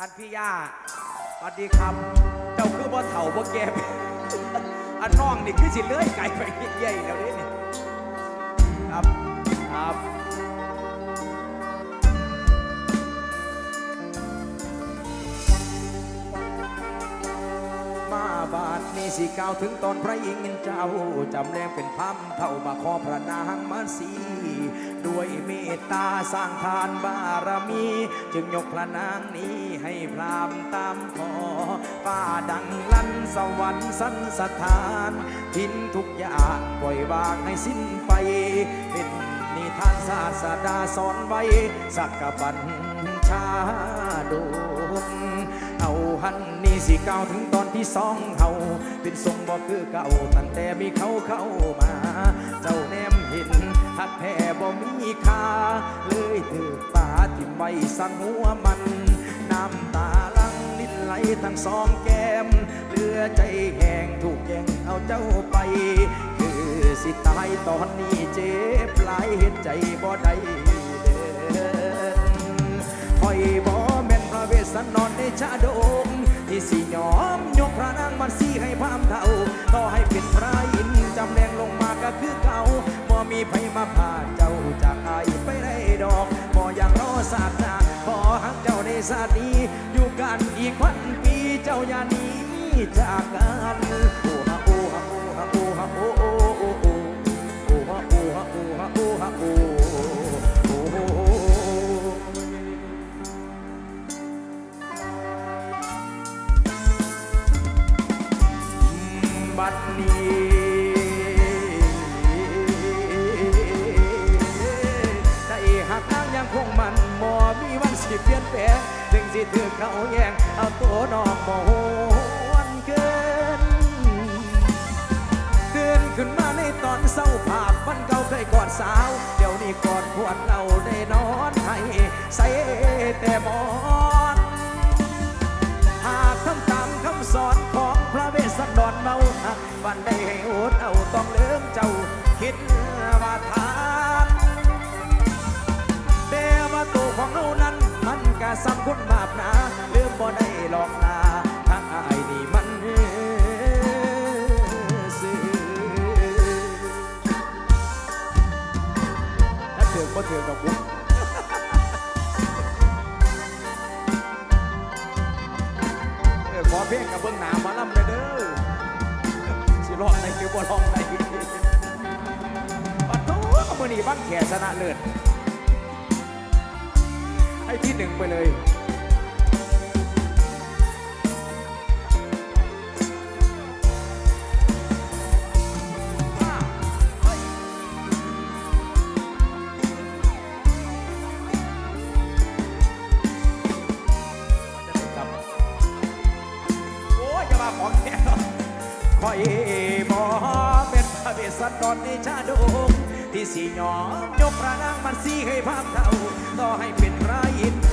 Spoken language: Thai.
อันพี่ย่าสวัสดีครับ เจ้าคือบ่เถ่าบ่แก่อันน้องนี่คือสิเลื้อยไก่ไปใหญ่แล้วนี่นี่ครับครับ บาทนี้สิกล่าวถึงตอนพระอิงเจ้าจำแรงเป็นพรำเท่ามาขอพระนางมาสีด้วยเมตตาสร้างทานบารมี จึงยกพระนางนี้ให้พรามตามขอป้าดังลั่นสวรรค์สันสถานทิ้นทุกอย่างปล่อยวางให้สิ้นไป เป็นนิทานศาสดาสอนไว้ สักกบัญชาดงเอาหัน นี่สิกล่าถึงตอนที่สองเฮาเป็นทรงบ่คือเก่าตั้งแต่มีเขาเข้ามา เจ้าแนมเห็นหักแท้บ่มีค่า เลยถือป่าที่ไม่สั่งหัวมัน น้ำตาลังลิ้นไหลทั้งสองแก้ม เหลือใจแห้งถูกแย่งเอาเจ้าไป คือสิตายตอนนี้เจ็บหลายเห็นใจบ่ได้เดินคอยบ่แม่นพระเวสสันดรในชาดงที่ สิยอม ยกพระนางมาสีให้พามเท่าต่อให้เป็นพระอินจำแรงลงมาก็คือเก่าบ่มีไผมาพาเจ้าจากอายไปได้ดอกบ่อยากรอสาสนาขอหักเจ้าในชาตินี้อยู่กันอีกพันปีเจ้าอย่าหนีจากกันโอ้ บัดนี้ได้หักนางยังคงมันบ่มีวันสิเปลี่ยนแปลงถึงสิถือเขาแย่งเอาตัวน้องบ่หวนเกินเตือนขึ้นมาในตอนเศร้าภาพมันเก่าเคยกอดสาว เดี๋ยวนี้กอดขวดเราได้นอนให้ใส่แต่หมอนหากทำตามคำสอน เมาหักวันได้ให้อดเอาต้องเลื่มเจ้าคิดว่าทานแต่ว่าตัวของเรานั้น มันกะซ้ำคนบาปหนาลืมบ่ได้หลอกลาทางอายนี่มันซื่อถ้าเถือกบ่เถือกดอกบุกเออขอเพลงกับเบื้องหนามาลำเด้อ สิร้องในหรือบ่รองในปัดโต้มือนี่บ้านแขชนะเลิศให้ที่หนึ่งไปเลยค สันดรในชาดงที่สียอมยกพระนางมันสีให้ภาพเท่าต่อให้เป็นพระอินทร์